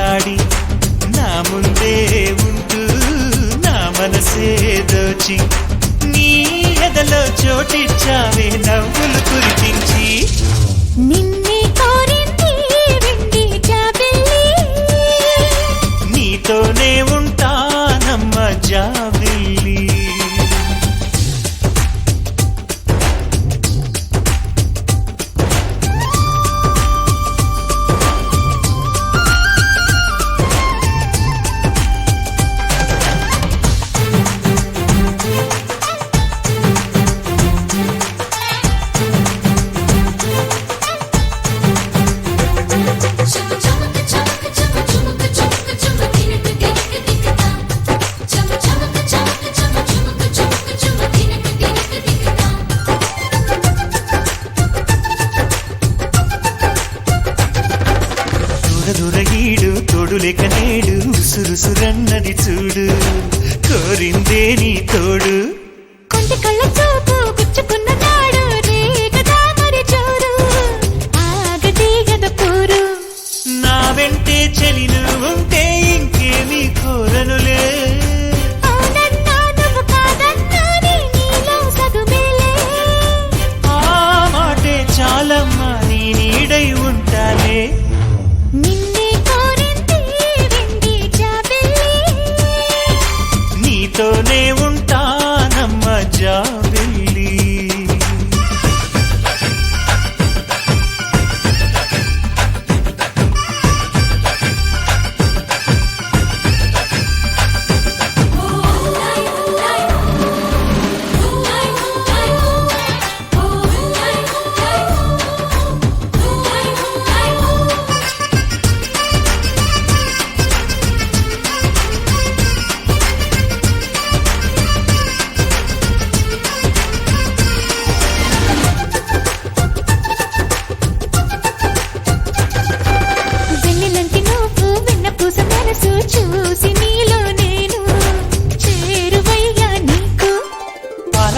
ఆడి నా ముందే ఉంటూ నా మనసే దోచి నీ ఎదలో చోటిచ్చావే నవ్వులు దూర దూర ఈడు తోడు లేక నేడు సురుసురన్నది చూడు. కోరిందే నీ తోడు. కొంటి కళ్ళ చూపు గుచ్చుకున్న నాడు నా వెంటే చెలిను ఉంటే ఇంకేమీ కోరనులే. నీతోనే ఉంటానమ్మ జా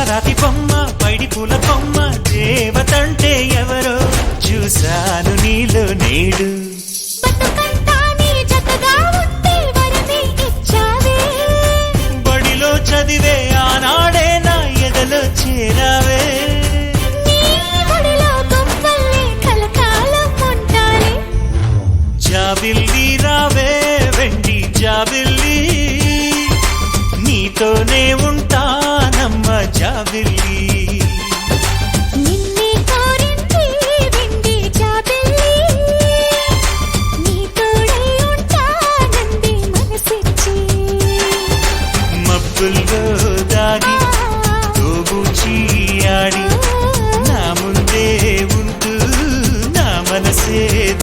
పాలరాతి బొమ్మ పైడి పూల బొమ్మ దేవతంటే ఎవరో చూశాను నీలో నేడు. ఉంటే బడిలో చదివే ఆనాడే నా ఎదలో చేరావే. జాబిల్లి రావే వెండి జాబిల్లి. నీతోనే జాబిల్లి